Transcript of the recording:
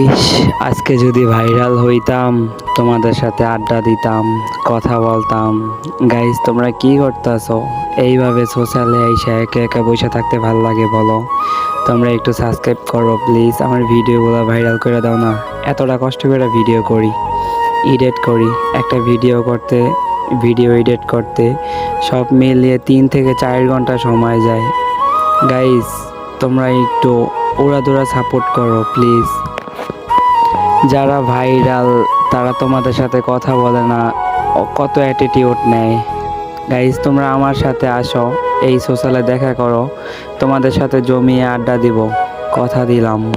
ইস, আজকে যদি ভাইরাল হইতাম, তোমাদের সাথে আড্ডা দিতাম, কথা বলতাম। গাইজ তোমরা কি করতেছো? এইভাবে সোশ্যালে এসে একে একে বসে থাকতে ভালো লাগে, বলো। তোমরা একটু সাবস্ক্রাইব করো প্লিজ আমার ভিডিওগুলো ভাইরাল করে দাও না। এতটা কষ্ট করে ভিডিও করি এডিট করি, একটা ভিডিও করতে ভিডিও এডিট করতে, সব মিলিয়ে তিন থেকে চার ঘণ্টা সময় যায়। গাইজ তোমরা একটু ওড়াদোড়া সাপোর্ট করো প্লিজ যারা ভাইরাল, তারা তোমাদের সাথে কথা বলে না। কত অ্যাটিটিউড নেয়। গাইজ তোমরা আমার সাথে আসো, এই সোশ্যালে দেখা করো। তোমাদের সাথে জমিয়ে আড্ডা দিব, কথা দিলাম।